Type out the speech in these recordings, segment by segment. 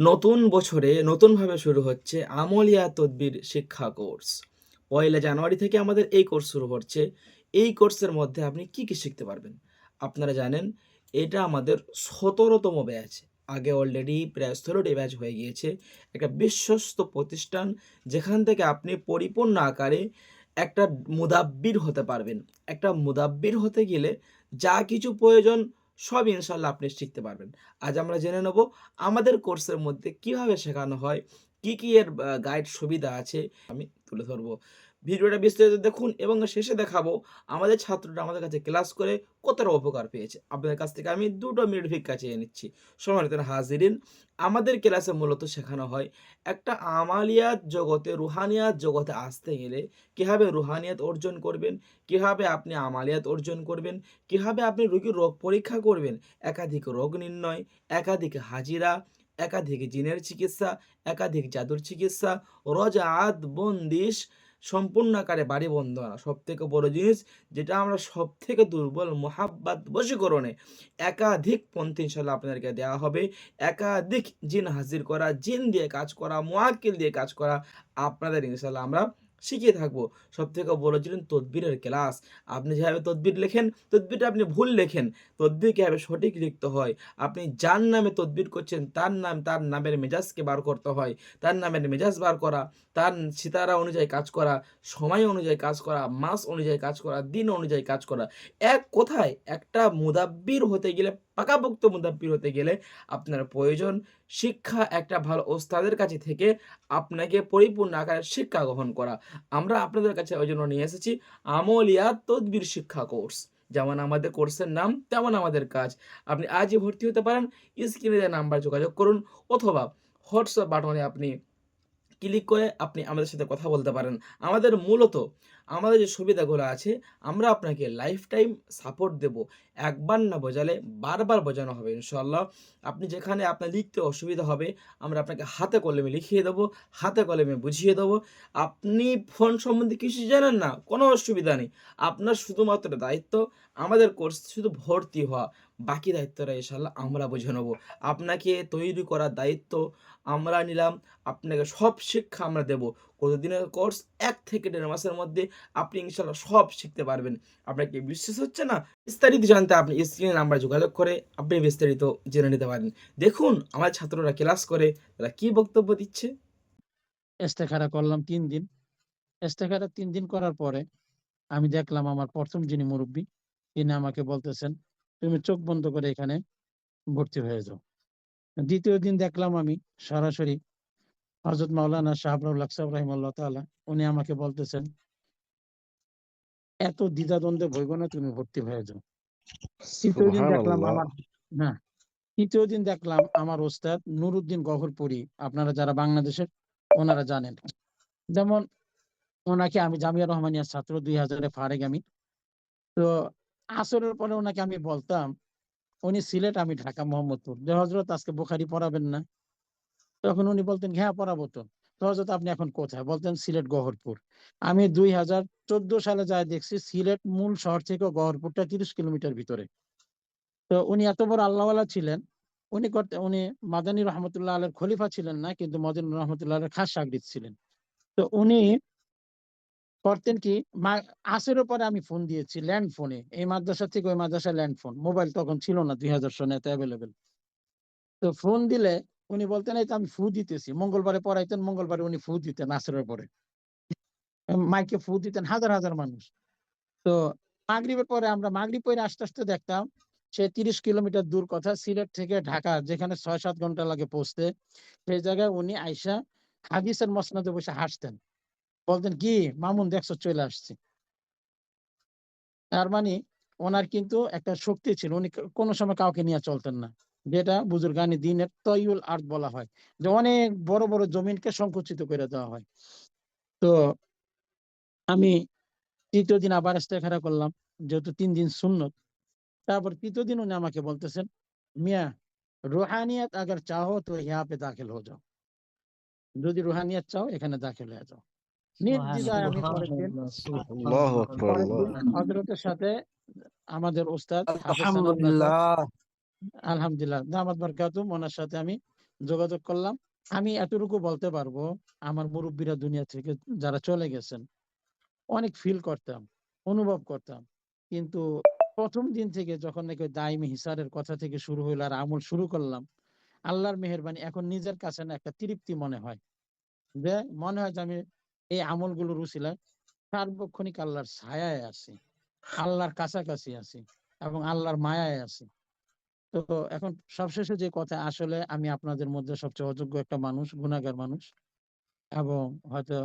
নতুন বছরে নতুনভাবে শুরু হচ্ছে আমলিয়া তদবির শিক্ষা কোর্স। পয়লা জানুয়ারি থেকে আমাদের এই কোর্স শুরু হচ্ছে। এই কোর্সের মধ্যে আপনি কি কি শিখতে পারবেন? আপনারা জানেন, এটা আমাদের সতেরোতম ব্যাচ। আগে অলরেডি প্রায় ষোলোটি ব্যাচ হয়ে গিয়েছে। একটা বিশ্বস্ত প্রতিষ্ঠান যেখান থেকে আপনি পরিপূর্ণ আকারে একটা মুদাব্বির হতে পারবেন। একটা মুদাব্বির হতে গেলে যা কিছু প্রয়োজন সব ইনশাল্লাহ আপনি শিখতে পারবেন। আজ আমরা জেনে নেব আমাদের কোর্সের মধ্যে কীভাবে শেখানো হয়, কি কি এর গাইড সুবিধা আছে, আমি তুলে ধরবো। ভিডিওটা বিস্তারিত দেখুন এবং শেষে দেখাবো আমাদের ছাত্ররা আমাদের কাছে ক্লাস করে কতটা উপকার পেয়েছে। আপনাদের কাছ থেকে আমি দুটো মিনিট ভিক্ষা চেয়ে নিচ্ছি। সম্মানিত হাজিরিন, আমাদের ক্লাসে মূলত শেখানো হয় একটা আমালিয়াত জগতে, রুহানিয়াত জগতে আসতে গেলে কীভাবে রুহানিয়াত অর্জন করবেন, কীভাবে আপনি আমালিয়াত অর্জন করবেন, কীভাবে আপনি রোগীর রোগ পরীক্ষা করবেন, একাধিক রোগ নির্ণয়, একাধিক হাজিরা, একাধিক জিনের চিকিৎসা, একাধিক জাদুর চিকিৎসা, রজাত, বন্দিশ সম্পূর্ণ আকারে বাড়ি বন্ধনা সব থেকে বড় জিনিস যেটা আমরা সব থেকে দুর্বল মোহাব্বাত বশীকরণে একাধিক পন্থী ইনশাল্লাহ আপনাদেরকে দেওয়া হবে। একাধিক জিন হাজির করা, জিন দিয়ে কাজ করা, মোয়াক্কিল দিয়ে কাজ করা আপনাদের ইনশাল্লাহ আমরা শিখিয়ে থাকব। সব থেকে বড় ছিলেন তদবিরের ক্লাস। আপনি যেভাবে তদবির লেখেন, তদবিরটা আপনি ভুল লেখেন। তদবির কীভাবে সঠিক লিখতে হয়? আপনি যার নামে তদবির করছেন, তার নাম, তার নামের মেজাজকে বার করতে হয়। তার নামের মেজাজ বার করা, তার সিতারা অনুযায়ী কাজ করা, সময় অনুযায়ী কাজ করা, মাস অনুযায়ী কাজ করা, দিন অনুযায়ী কাজ করা। এক কোথায় একটা মুদাব্বির হতে গেলে পাকাপোক্ত মুদাব্বির হতে গেলে আপনার প্রয়োজন শিক্ষা, একটা ভালো ওস্তাদের কাছে থেকে আপনাকে পরিপূর্ণ আকারে শিক্ষা গ্রহণ করা। আমরা আপনাদের কাছে ওই জন্য নিয়ে এসেছি আমলিয়া তদবির শিক্ষা কোর্স। যেমন আমাদের কোর্সের নাম, তেমন আমাদের কাজ। আপনি আজই ভর্তি হতে পারেন, স্ক্রিনে নাম্বার যোগাযোগ করুন অথবা হোয়াটসঅ্যাপ বাটনে আপনি ক্লিক করে আপনি আমাদের সাথে কথা বলতে পারেন। আমাদের মূলত, আমাদের যে সুবিধাগুলো আছে, আমরা আপনাকে লাইফ টাইম সাপোর্ট দেব। একবার না বোঝালে বারবার বোঝানো হবে ইনশাল্লাহ আপনি যেখানে আপনার লিখতে অসুবিধা হবে, আমরা আপনাকে হাতে কলমে লিখিয়ে দেবো, হাতে কলমে বুঝিয়ে দেবো। আপনি ফোন সম্বন্ধে কিছু জানেন না, কোনো অসুবিধা নেই। আপনার শুধুমাত্র দায়িত্ব, আমাদের কোর্স শুধু ভর্তি হওয়া। বাকি দায়িত্বটা ইনশাল্লাহ আমরা বুঝে নেব। আপনাকে তৈরি করার দায়িত্ব আমরা নিলাম, আপনাকে সব শিক্ষা আমরা দেব। কতদিনের কোর্স এক থেকে দেড় মাসের মধ্যে আপনি ইনশাল্লাহ সব শিখতে পারবেন। আপনাকে বিশ্বাস হচ্ছে না? বিস্তারিত জানতে আপনি স্ক্রিনে নাম্বার যোগাযোগ করে আপনি বিস্তারিত জেনে নিতে পারেন। দেখুন, আমার ছাত্ররা ক্লাস করে, তারা কি বক্তব্য দিচ্ছে? ইস্তেখারা করলাম তিন দিন। ইস্তেখারা তিন দিন করার পরে আমি দেখলাম আমার প্রথম যিনি মুরব্বী, তিনি আমাকে বলতেছেন তুমি চোখ বন্ধ করে এখানে ভর্তি হয়ে যাও। দ্বিতীয় দিন দেখলাম আমি সরাসরি হজরত মাওলানা শাহবুল আকসাব রহিমাল্লাহ তাআলা উনি আমাকে বলতেছেন এত দ্বিধাদ্বন্দ্বে ভইব না তুমি ভর্তি হয়ে যাও। তৃতীয় দিন দেখলাম আমার না তৃতীয় দিন দেখলাম আমার ওস্তাদ নুরুদ্দিন গহরপুরি আপনারা যারা বাংলাদেশের ওনারা জানেন। যেমন ওনাকে আমি জামিয়া রহমানিয়ার ছাত্র দুই হাজারে ফারেক আমি। তো আসরের পরে ওনাকে আমি বলতাম, উনি সিলেট, আমি ঢাকা, মোহাম্মদপুর। যে হজরত আজকে বোখারি পড়াবেন না। তখন উনি বলতেন হ্যাঁ পড়াবো তো। হজরত আপনি এখন কোথায়? বলতেন, সিলেট, গহরপুর। আমি দুই হাজার চোদ্দ সালে যায় দেখছি, সিলেট মূল শহর থেকে গহরপুরটা তিরিশ কিলোমিটার ভিতরে। তো, উনি এত বড় আল্লাহওয়ালা ছিলেন। উনি করতে, উনি মাদানী রহমতুল্লাহ আলের খলিফা ছিলেন না, কিন্তু মদিন রহমতুল্লাহ আলের খাস সাগরিদ ছিলেন। তো, উনি করতেন কি আসের পরে আমি ফোন দিয়েছি ল্যান্ড ফোনে এই মাদ্রাসা থেকে ওই মাদ্রাসা ল্যান্ড ফোন মোবাইল তখন ছিল না, দুই হাজার সনে এত অ্যাভেলেবেল তো ফোন দিলে উনি বলতেন, এই তো আমি ফু দিতেছি। মঙ্গলবারে পড়াইতেন, মঙ্গলবারে উনি ফু দিতেন আসরের পরে মাইকে ফু দিতেন হাজার হাজার মানুষ। তো মাগরিবের পরে আমরা মাগরিব পরে আস্তে আস্তে দেখতাম, সে তিরিশ কিলোমিটার দূর কথা সিলেট থেকে ঢাকা, যেখানে ছয় সাত ঘণ্টা লাগে পৌঁছতে, সেই জায়গায় উনি আইসা হাদিসের মসনাদে বসে হাসতেন। বলতেন, কি মামুন, দেখছ, চলে আসছে। তার মানে ওনার কিন্তু একটা শক্তি ছিল, উনি কোনো সময় কাউকে নিয়ে চলতেন না। যেটা বুজুর্গানি দিনের তৈউল আর্ট বলা হয়, যে অনেক বড় বড় জমিনকে সংকুচিত করে দেওয়া হয়। তো আমি তৃতীয় দিন আবার ইস্তেখারা করলাম, যেহেতু তিন দিন সুন্নত। তারপর তৃতীয় দিন উনি আমাকে বলতেছেন, মিয়া, রুহানিয়াত আগার চাহো তো ইহা দাখিল হয়ে যাও। যদি রুহানিয়াত চাও, এখানে দাখিল হয়ে যাও। নির্দ্বিধায় আমি পরের দিন হজরতের সাথে আমাদের ওস্তাদ আলহামদুলিল্লাহ। আলহামদুলিল্লাহ। দামাত বরকাতুম ওনার সাথে আমি যোগাযোগ করলাম। আমি এতটুকু বলতে পারব আমার মুরব্বীরা দুনিয়া থেকে যারা চলে গেছেন অনেক ফিল করতাম অনুভব করতাম। কিন্তু প্রথম দিন থেকে যখন নাকি ওই হিসারের কথা থেকে শুরু হইল আর আমল শুরু করলাম আল্লাহর মেহেরবানি এখন নিজের কাছে না একটা তৃপ্তি মনে হয়। যে মনে হয় যে আমি এই আমলগুলোর উসিলায় সার্বক্ষণিক আল্লাহর ছায়ায় আছি, আল্লাহর কাছাকাছি আছি এবং আল্লাহর মায়ায় আছি। তো এখন সবশেষে যে কথা, আসলে আমি আপনাদের মধ্যে সবচেয়ে অযোগ্য একটা মানুষ গুণাগার মানুষ এবং হয়তো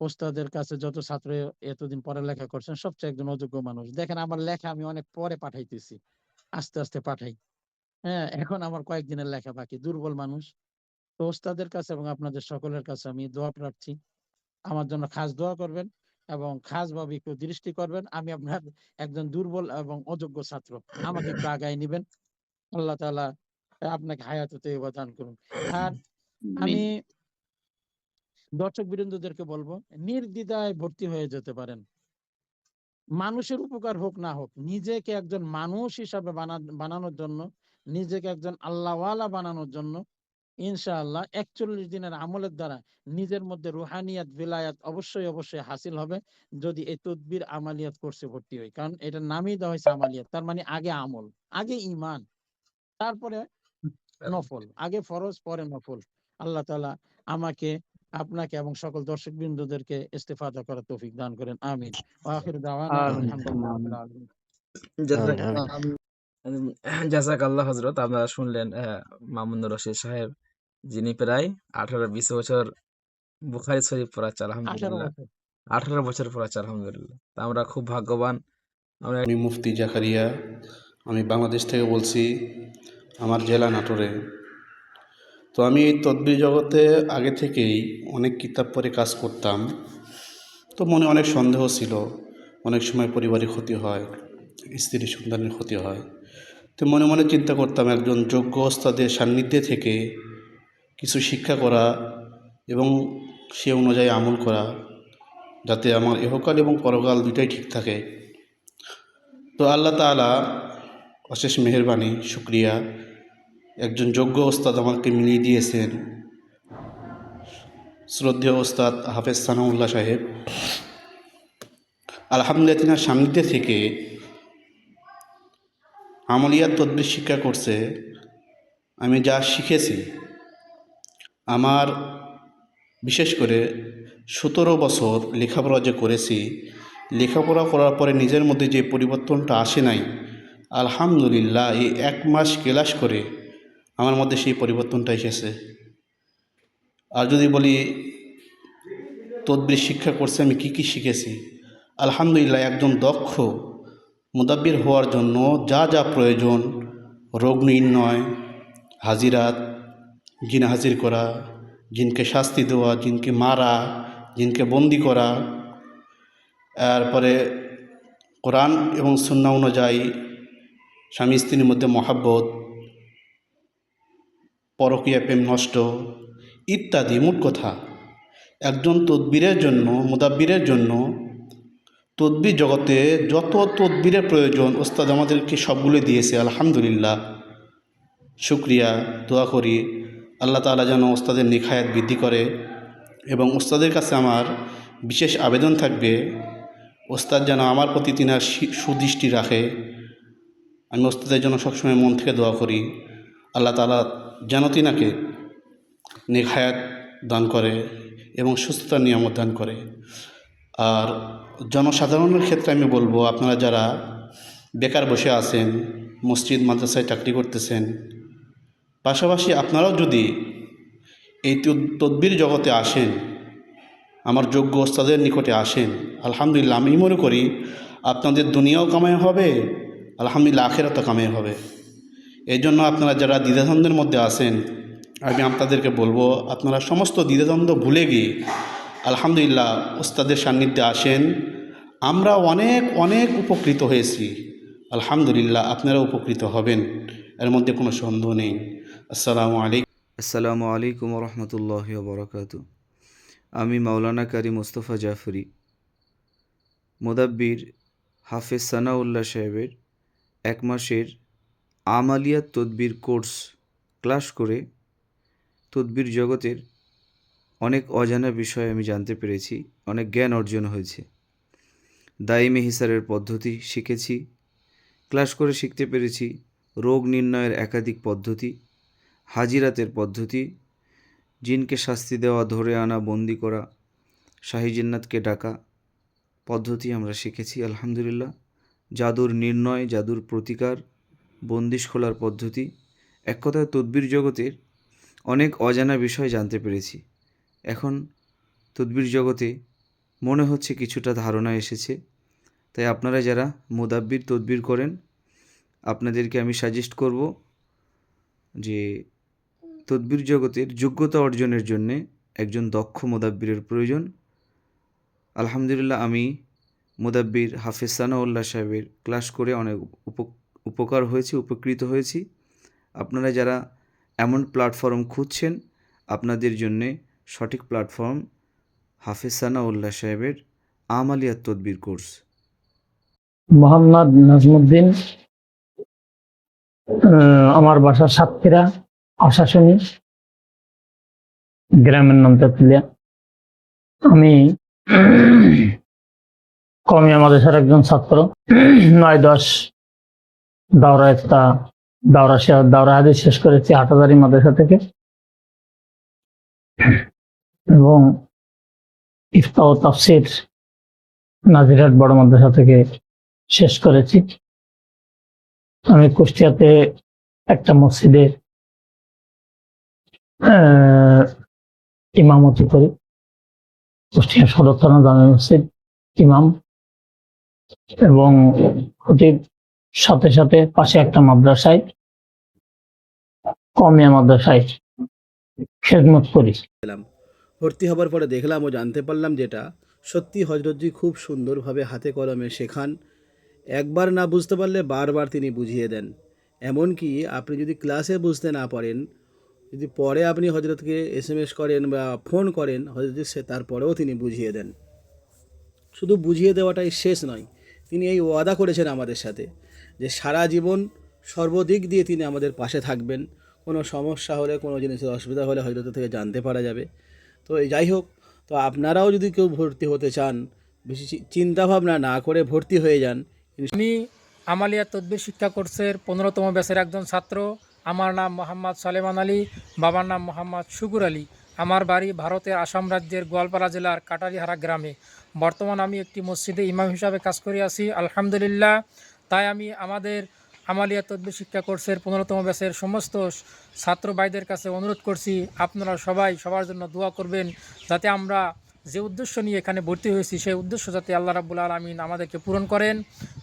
ওস্তাদের কাছে যত ছাত্র এতদিন পড়ালেখা করছেন, সবচেয়ে একজন অযোগ্য মানুষ। দেখেন আমার লেখা আমি অনেক পরে পাঠাইতেছি, আস্তে আস্তে পাঠাই। হ্যাঁ এখন আমার কয়েকদিনের লেখা বাকি, দুর্বল মানুষ। তো ওস্তাদের কাছে এবং আপনাদের সকলের কাছে আমি দোয়া প্রার্থী। আমার জন্য খাস দোয়া করবেন এবং খাস ভাবে একটু দৃষ্টি করবেন। আমি আপনার একজন দুর্বল এবং অযোগ্য ছাত্র। আমাকে একটু আগায় নিবেন। আল্লাহ তাআলা আপনাকে হায়াত তৈবা দান করুন। আর আমি দর্শক বৃন্দদেরকে বলব নির্দ্বিধায় ভর্তি হয়ে যেতে পারেন। মানুষের উপকার হোক না হোক নিজেকে একজন মানুষ হিসাবে বানা- বানানোর জন্য নিজেকে একজন আল্লাহওয়ালা বানানোর জন্য ইনশাআল্লাহ একচল্লিশ দিনের আমলের দ্বারা নিজের মধ্যে রুহানিয়াত বিলায়াত অবশ্যই অবশ্যই হাসিল হবে যদি এই তদবির আমালিয়াত কোর্সে ভর্তি হই কারণ এটার নামই দেওয়া হয়েছে আমালিয়াত তার মানে আগে আমল আগে ইমান তারপরে নফল আগে ফরজ পরে নফল। আল্লাহ তাআলা আমাকে আপনাকে এবং সকল দর্শক বিন্দুদেরকে ইস্তেফাদা করার তৌফিক দান করেন। আমিন। দাওয়ানা। আলহামদুলিল্লাহি জাজাক আল্লাহ হজরত আপনারা শুনলেন আহ, মামুনুর রশিদ সাহেব যিনি প্রায় আঠারো বিশ বছর বুখারি শরীফ পড়াচ্ছে 18 আলহামদুলিল্লাহ। আঠারো বছর পড়াচ্ছে আলহামদুলিল্লাহ। তা আমরা খুব ভাগ্যবান। আমরা আমি মুফতি জাকারিয়া আমি বাংলাদেশ থেকে বলছি আমার জেলা নাটোরে। তো আমি এই তদ্বির জগতে আগে থেকেই অনেক কিতাব পড়ে কাজ করতাম। তো মনে অনেক সন্দেহ ছিল অনেক সময় পরিবারের ক্ষতি হয় স্ত্রী সন্তানের ক্ষতি হয়। তো মনে মনে চিন্তা করতাম একজন যোগ্য ওস্তাদের সান্নিধ্যে থেকে কিছু শিক্ষা করা এবং সে অনুযায়ী আমল করা যাতে আমার ইহকাল এবং পরকাল দুটাই ঠিক থাকে। তো আল্লাহ তাআলা অশেষ মেহেরবানি, শুক্রিয়া। একজন যোগ্য ওস্তাদ আমাকে মিলিয়ে দিয়েছেন। শ্রদ্ধেয় ওস্তাদ হাফেজ সানাউল্লাহ সাহেব। আলহামদুলিল্লাহ তিনার সান্নিধ্যে থেকে আমলিয়ার তদ্বির শিক্ষা করছে। আমি যা শিখেছি আমার বিশেষ করে সতেরো বছর লেখাপড়া যে করেছি, লেখাপড়া করার পরে নিজের মধ্যে যে পরিবর্তনটা আসে নাই, আলহামদুলিল্লাহ এই এক মাস ক্লাস করে আমার মধ্যে সেই পরিবর্তনটা এসেছে। আর যদি বলি তদ্বির শিক্ষা করছে আমি কি কি শিখেছি, আলহামদুলিল্লাহ একজন দক্ষ, মুদাব্বির হওয়ার জন্য যা যা প্রয়োজন, রোগ নির্ণয়, হাজিরাত জিন হাজির করা জিনকে শাস্তি দেওয়া জিনকে মারা জিনকে বন্দি করা। তারপরে কোরআন এবং সুন্না অনুযায়ী স্বামী স্ত্রীর মধ্যে মহাব্বত, পরকীয়া প্রেম নষ্ট ইত্যাদি মোট কথা। একজন তদ্বীরের জন্য, মুদাব্বিরের জন্য তদ্বির জগতে যত তদ্বিরের প্রয়োজন, ওস্তাদ আমাদেরকে সবগুলো দিয়েছে, আলহামদুলিল্লাহ। শুক্রিয়া, দোয়া করি। আল্লাহ তাআলা যেন ওস্তাদের নিখায়াত বৃদ্ধি করে এবং ওস্তাদের কাছে আমার বিশেষ আবেদন থাকবে, ওস্তাদ যেন আমার প্রতি তিনার সুদৃষ্টি রাখে। আমি ওস্তাদের জন্য সবসময় মন থেকে দোয়া করি, আল্লাহ তাআলা যেন তিনাকে নিখায়াত দান করে এবং সুস্থতার নিয়ামত দান করে। আর জনসাধারণের ক্ষেত্রে আমি বলব, আপনারা যারা বেকার বসে আছেন, মসজিদ, মাদ্রাসায় চাকরি করতেছেন পাশাপাশি আপনারাও যদি এই তদ- তদ্বির জগতে আসেন, আমার যোগ্য ওস্তাদের নিকটে আসেন, আলহামদুলিল্লাহ আমি মনে করি আপনাদের দুনিয়াও কামাই হবে, আলহামদুলিল্লাহ আখেরাতও কামাই হবে। এই জন্য আপনারা যারা দ্বিধাদ্বন্দ্বের মধ্যে আছেন, আমি আপনাদেরকে বলব, আপনারা সমস্ত দ্বিধাদ্বন্দ্ব ভুলে গিয়ে আলহামদুলিল্লাহ ওস্তাদের সান্নিধ্যে আসেন। আমরা অনেক অনেক উপকৃত হয়েছি। আলহামদুলিল্লাহ আপনারা উপকৃত হবেন, এর মধ্যে কোনো সন্দেহ নেই। আসসালামু আলাইকুম। আসসালামু আলাইকুম রহমতুল্লাহ বরকাত আমি মাওলানা কারি মোস্তফা জাফরি, মোদাব্বির হাফেজ সানাউল্লাহ সাহেবের এক মাসের আমালিয়াত তদবির কোর্স ক্লাস করে তদ্বির জগতের অনেক অজানা বিষয় আমি জানতে পেরেছি, অনেক জ্ঞান অর্জন হয়েছে। দাইমি হিসারের পদ্ধতি শিখেছি, ক্লাস করে শিখতে পেরেছি রোগ নির্ণয়ের একাধিক পদ্ধতি হাজিরাতের পদ্ধতি, জিনকে শাস্তি দেওয়া, ধরে আনা, বন্দি করা, শাহী জিন্নাতকে ডাকা, পদ্ধতি আমরা শিখেছি, আলহামদুলিল্লাহ। জাদুর নির্ণয়, জাদুর প্রতিকার বন্দিশ খোলার পদ্ধতি, এক কথায় তদ্বির জগতের অনেক অজানা বিষয় জানতে পেরেছি। এখন তদ্বির জগতে মনে হচ্ছে কিছুটা ধারণা এসেছে, তাই আপনারা যারা মোদাব্বির তদবির করেন, আপনাদেরকে আমি সাজেস্ট করব যে তদবির জগতের যোগ্যতা অর্জনের জন্যে একজন দক্ষ মোদাব্বিরের প্রয়োজন। আলহামদুলিল্লাহ, আমি মোদাব্বির হাফেজ সানাউল্লাহ সাহেবের ক্লাস করে অনেক উপ- উপকার হয়েছি, উপকৃত হয়েছি। আপনারা যারা এমন প্ল্যাটফর্ম খুঁজছেন, আপনাদের জন্যে সঠিক প্ল্যাটফর্ম হাফেজ সানাউল্লাহ সাহেবের আমালিয়াত তদবির কোর্স। মোহাম্মদ নাজমুদ্দিন আমার বাসা সাতক্ষীরা। আশাশুনি গ্রামের নাম তেতুলিয়া। আমি কমিয়া মাদ্রাসার একজন ছাত্র। নয় দশ দাওরা একটা দাওরা দাওরা হাদিস শেষ করেছি হাটাদারি মাদ্রাসা থেকে। এবং ইফতা ও তাফসির নাজিরহাট বড় মাদ্রাসা থেকে শেষ করেছি। আমি কুষ্টিয়াতে একটা মসজিদে আহ, ইমামতি করি কুষ্টিয়া সদর থানা জামে মসজিদ ইমাম। এবং খতিব সাথে সাথে পাশে একটা মাদ্রাসায়, কমিয়া মাদ্রাসায় খেদমত করি। ভর্তি হবার পরে দেখলাম ও জানতে পারলাম যেটা, সত্যি হজরতজি খুব সুন্দরভাবে হাতে কলমে শেখান। একবার না বুঝতে পারলে বারবার তিনি বুঝিয়ে দেন। এমনকি আপনি যদি ক্লাসে বুঝতে না পারেন যদি পরে আপনি হজরতকে এস এম এস করেন বা ফোন করেন হজরত সে তারপরেও তিনি বুঝিয়ে দেন। শুধু বুঝিয়ে দেওয়াটাই শেষ নয়, তিনি এই ওয়াদা করেছেন আমাদের সাথে যে সারা জীবন সর্বদিক দিয়ে তিনি আমাদের পাশে থাকবেন। কোনো সমস্যা হলে, কোনো জিনিসের অসুবিধা হলে হজরত থেকে জানতে পারা যাবে। তো এই যাই হোক, তো আপনারাও যদি কেউ ভর্তি হতে চান, বেশি চিন্তাভাবনা না করে ভর্তি হয়ে যান আমি আমালিয়া তদ্বির শিক্ষা কোর্সের পনেরোতম ব্যাচের একজন ছাত্র আমার নাম মোহাম্মদ সালেমান আলী, বাবার নাম মোহাম্মদ শুকুর আলী। আমার বাড়ি ভারতের আসাম রাজ্যের গোয়ালপাড়া জেলার কাটারিহারা গ্রামে। বর্তমান আমি একটি মসজিদে ইমাম হিসাবে কাজ করে আছি, আলহামদুলিল্লাহ। তাই আমি আমাদের আমালিয়া তদ্বির শিক্ষা কোর্সের পনেরোতম ব্যাচের সমস্ত ছাত্র ভাইদের কাছে অনুরোধ করছি, আপনারা সবাই সবার জন্য দোয়া করবেন যাতে আমরা যে উদ্দেশ্য নিয়ে এখানে ভর্তি হয়েছি, সেই উদ্দেশ্য যাতে আল্লাহ রাবুল আলমিন আমাদেরকে পূরণ করেন।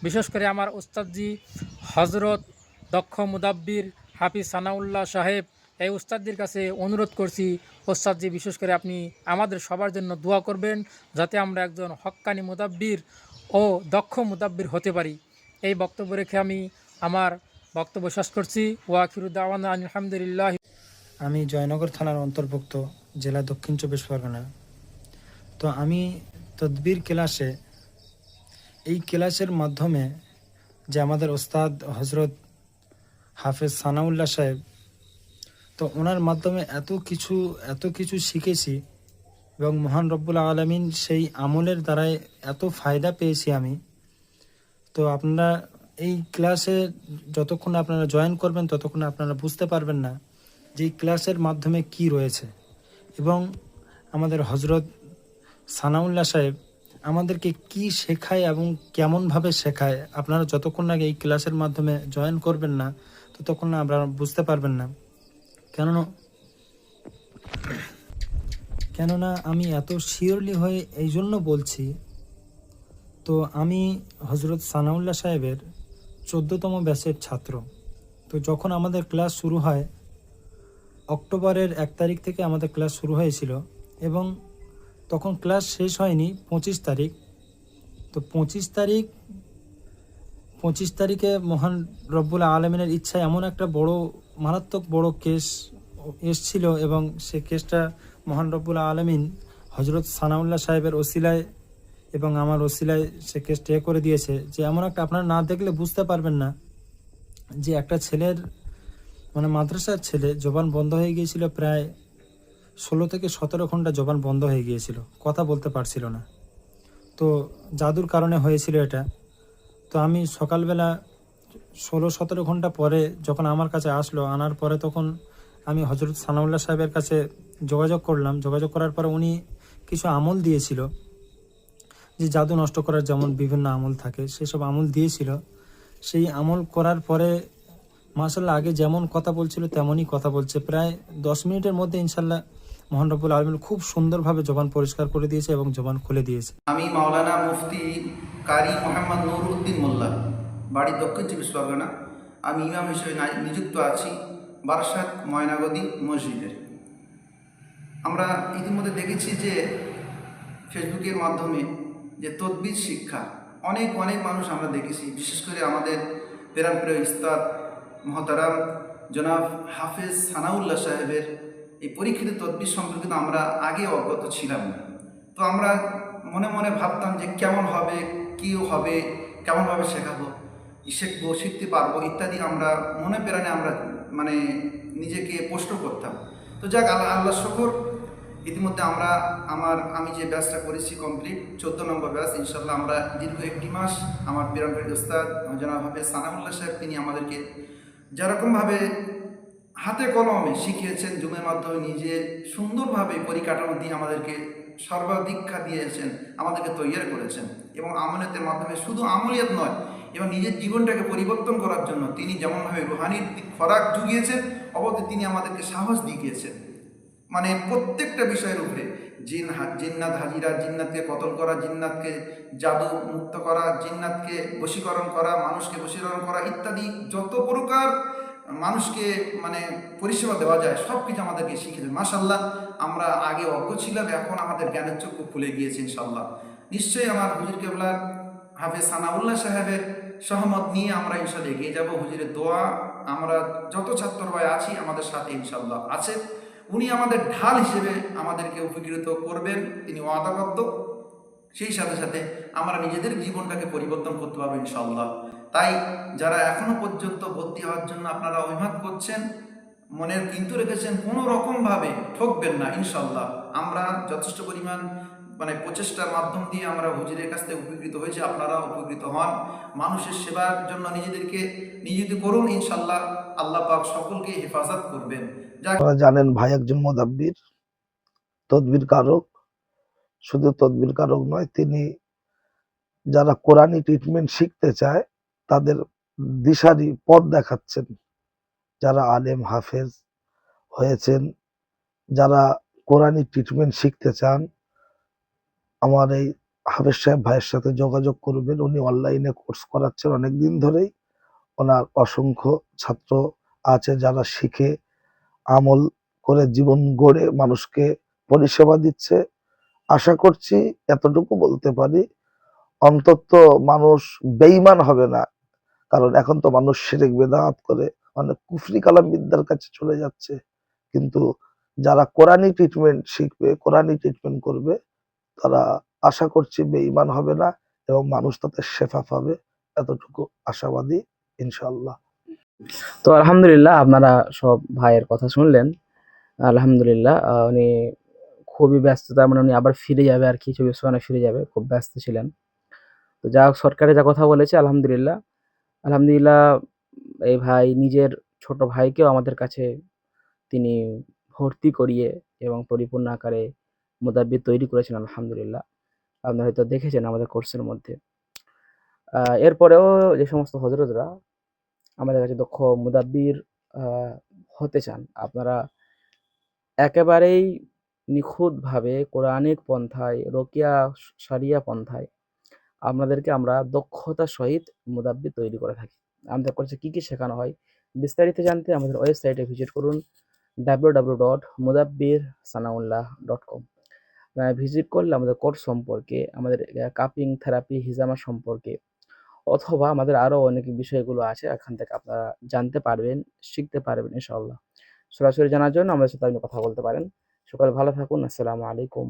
বিশেষ করে আমার ওস্তাদজি হজরত দক্ষ মুদাব্বির হাফিজ সানাউল্লাহ সাহেব, এই উস্তাদদের কাছে অনুরোধ করছি ওস্তাদজি বিশেষ করে আপনি আমাদের সবার জন্য দোয়া করবেন যাতে আমরা একজন হক্কানি মুদাব্বির ও দক্ষ মুদাব্বির হতে পারি। এই বক্তব্য রেখে আমি আমার বক্তব্য শেষ করছি। ওয়াকিরুদ্দাওয়ান আলহামদুলিল্লাহ। আমি জয়নগর থানার অন্তর্ভুক্ত, জেলা দক্ষিণ চব্বিশ পরগনা। তো আমি তদবির ক্লাসে, এই ক্লাসের মাধ্যমে যে আমাদের ওস্তাদ হজরত হাফেজ সানাউল্লাহ সাহেব। তো ওনার মাধ্যমে এত কিছু এত কিছু শিখেছি এবং মহান রব্বুল আলমিন সেই আমলের দ্বারাই এত ফায়দা পেয়েছি আমি। তো আপনারা এই ক্লাসে যতক্ষণ আপনারা জয়েন করবেন, ততক্ষণ আপনারা বুঝতে পারবেন না যে ক্লাসের মাধ্যমে কি রয়েছে। এবং আমাদের হজরত সানাউল্লাহ সাহেব আমাদেরকে কি শেখায় এবং কেমনভাবে শেখায়, আপনারা যতক্ষণ আগে এই ক্লাসের মাধ্যমে জয়েন করবেন না ততক্ষণ না আপনারা বুঝতে পারবেন না। কেননা কেননা আমি এত শিওরলি হয়ে এই জন্য বলছি, তো আমি হজরত সানাউল্লাহ সাহেবের চোদ্দতম ব্যাচের ছাত্র। তো যখন আমাদের ক্লাস শুরু হয়, অক্টোবরের এক তারিখ থেকে আমাদের ক্লাস শুরু হয়েছিল এবং তখন ক্লাস শেষ হয়নি পঁচিশ তারিখ। তো পঁচিশ তারিখ পঁচিশ তারিখে মহান রব্বুল আলমিনের ইচ্ছায় এমন একটা বড়, মারাত্মক বড় কেস এসছিল এবং সে কেসটা মহান রব্বুল আলমিন হজরত সানাউল্লাহ সাহেবের ওসিলায় এবং আমার ওসিলায় সে কেস টে করে দিয়েছে যে এমন একটা, আপনারা না দেখলে বুঝতে পারবেন না যে একটা ছেলের মানে মাদ্রাসার ছেলে জবান বন্ধ হয়ে গিয়েছিল প্রায় ষোলো থেকে সতেরো ঘণ্টা জবান বন্ধ হয়ে গিয়েছিল, কথা বলতে পারছিল না। তো জাদুর কারণে হয়েছিল এটা। তো আমি সকালবেলা ষোলো সতেরো ঘণ্টা পরে যখন আমার কাছে আসলো, আনার পরে তখন আমি হজরত সানাউল্লাহ সাহেবের কাছে যোগাযোগ করলাম। যোগাযোগ করার পরে উনি কিছু আমল দিয়েছিল, যে জাদু নষ্ট করার যেমন বিভিন্ন আমল থাকে, সেসব আমল দিয়েছিল। সেই আমল করার পরে মাসাল্লাহ আগে যেমন কথা বলছিল, তেমনই কথা বলছে। প্রায় দশ মিনিটের মধ্যে ইনশাল্লাহ মোহন রব্বুল আলমিন খুব সুন্দরভাবে জবান পরিষ্কার করে দিয়েছে এবং জবান খুলে দিয়েছে। আমি মাওলানা মুফতি কারি মোহাম্মদ নুরউদ্দিন মোল্লা, বাড়ি দক্ষিণ চব্বিশ পরগনা। আমি ইমাম হিসেবে নিযুক্ত আছি বারাসাত ময়নাগদি মসজিদের। আমরা ইতিমধ্যে দেখেছি যে ফেসবুকের মাধ্যমে যে তদ্বির শিক্ষা, অনেক অনেক মানুষ আমরা দেখেছি, বিশেষ করে আমাদের প্রেরামপ্রিয় ইস্তাদ মহতারাম জনাব হাফেজ সানাউল্লাহ সাহেবের এই পরীক্ষিত তদ্বির সম্পর্কিত আমরা আগে অবগত ছিলাম না। তো আমরা মনে মনে ভাবতাম যে কেমন হবে কী হবে, কেমনভাবে শেখাবো, শিখব, শিখতে পারব ইত্যাদি আমরা মনে প্রাণে আমরা মানে নিজেকে প্রশ্ন করতাম। তো যাক, আল্লাহ আল্লাহ শকর। ইতিমধ্যে আমরা আমার, আমি যে ব্যাচটা করেছি কমপ্লিট চোদ্দ নম্বর ব্যাচ ইনশাল্লাহ আমরা দীর্ঘ একটি মাস আমার বিরামপের ওস্তাদ জনাভাবে সানাউল্লাহ সাহেব, তিনি আমাদেরকে যেরকমভাবে হাতে কলমে শিখিয়েছেন, জুমের মাধ্যমে নিজে সুন্দরভাবে পরিকাঠামো দিয়ে আমাদেরকে সর্বাধিক্ষা দিয়েছেন, আমাদেরকে তৈরি করেছেন। এবং আমলিয়াতের মাধ্যমে শুধু আমলিয়াত নয়, এবং নিজের জীবনটাকে পরিবর্তন করার জন্য তিনি যেমনভাবে রুহানির খরাক জুগিয়েছেন অবশ্যই তিনি আমাদেরকে সাহস দিয়েছেন। মানে প্রত্যেকটা বিষয়ের উপরে, জিন জিন্নাত হাজিরা, জিন্নাতকে কতল করা, জিন্নাতকে জাদু মুক্ত করা, জিন্নাতকে বশীকরণ করা, মানুষকে বশীকরণ করা ইত্যাদি যত প্রকার মানুষকে মানে পরিষেবা দেওয়া যায়, সব কিছু আমাদেরকে শিখেছেন মাসাল্লাহ আমরা আগে অজ্ঞ ছিলাম, এখন আমাদের জ্ঞানের চক্ষু খুলে গিয়েছে ইনশাল্লাহ নিশ্চয়ই আমার হুজুর কেবলার হাফেজ সানাউল্লাহ সাহেবের সহমত নিয়ে আমরা ইনশাল্লাহ এগিয়ে যাব। হুজুরের দোয়া আমরা যত ছাত্র ভাই আছি আমাদের সাথে ইনশাল্লাহ আছে। উনি আমাদের ঢাল হিসেবে আমাদেরকে উপকৃত করবেন। তিনি ওয়াদাবদ্ধ। সেই সাথে সাথে আমরা নিজেদের জীবনটাকে পরিবর্তন করতে পারব ইনশাল্লাহ। তাই যারা এখনও পর্যন্ত ভর্তি হওয়ার জন্য আপনারা অভিমত করছেন, মনের কিন্তু রেখেছেন, কোনো রকমভাবে ঠকবেন না ইনশাল্লাহ। আমরা যথেষ্ট পরিমাণ মানে প্রচেষ্টার মাধ্যম দিয়ে আমরা হুজুরের কাছ থেকে উপকৃত হয়েছে আপনারা উপকৃত হন। মানুষের সেবার জন্য নিজেদেরকে নিয়োজিত করুন ইনশাল্লাহ আল্লাহ পাক সকলকে হেফাজত করবেন। আপনারা জানেন ভাই একজন মোদাব্বির, তদবির কারক। শুধু তদবির কারক নয়, তিনি যারা কোরআনী ট্রিটমেন্ট শিখতে চায়, তাদের দিশারি পথ দেখাচ্ছেন। যারা আলেম, হাফেজ হয়েছেন, যারা কোরআনী ট্রিটমেন্ট শিখতে চান আমার এই হাফেজ সাহেব ভাইয়ের সাথে যোগাযোগ করবেন। উনি অনলাইনে কোর্স করাচ্ছেন অনেকদিন ধরেই। ওনার অসংখ্য ছাত্র আছে যারা শিখে আমল করে জীবন গড়ে মানুষকে পরিষেবা দিচ্ছে। আশা করছি এতটুকু বলতে পারি, অন্তত মানুষ বেইমান হবে না। কারণ এখন তো মানুষ শিরেক বেদাত করে মানে কুফরি কালাম বিদ্যার কাছে চলে যাচ্ছে। কিন্তু যারা কোরআনী ট্রিটমেন্ট শিখবে, কোরআনী ট্রিটমেন্ট করবে তারা আশা করছি বেইমান হবে না এবং মানুষ তাতে শেফা পাবে, এতটুকু আশাবাদী ইনশাল্লাহ তো আলহামদুলিল্লাহ আপনারা সব ভাইয়ের কথা শুনলেন। আলহামদুলিল্লাহ উনি খুবই ব্যস্ত, তার মানে উনি আবার ফিরে যাবে আর কি পরগনা ফিরে যাবে, খুব ব্যস্ত ছিলেন। তো যা সরকারে যা কথা বলেছে, আলহামদুলিল্লাহ। আলহামদুলিল্লাহ, এই ভাই নিজের ছোট ভাইকেও আমাদের কাছে তিনি ভর্তি করিয়ে এবং পরিপূর্ণ আকারে মোদাব্বির তৈরি করেছেন, আলহামদুলিল্লাহ। আপনারা হয়তো দেখেছেন আমাদের কোর্সের মধ্যে। এরপরেও যে সমস্ত হজরতরা আমাদের কাছে দক্ষ মুদাব্বির হতে চান, আপনারা একেবারেই নিখুঁতভাবে কোরআনিক পন্থায়, রোকিয়া সারিয়া পন্থায় আপনাদেরকে আমরা দক্ষতার সহিত মুদাব্বির তৈরি করে থাকি। আমাদের কাছে কী কী শেখানো হয় বিস্তারিত জানতে আমাদের ওয়েবসাইটে ভিজিট করুন W W dot Mudabbir Sanaullah dot com visit করলে আমাদের কোর্স সম্পর্কে, আমাদের কাপিং থেরাপি হিজামা সম্পর্কে, অথবা আমাদের আরও অনেক বিষয়গুলো আছে, এখান থেকে আপনারা জানতে পারবেন, শিখতে পারবেন ইনশাল্লাহ সরাসরি জানার জন্য আমাদের সাথে আপনি কথা বলতে পারেন। সকালে ভালো থাকুন, আসসালামু আলাইকুম।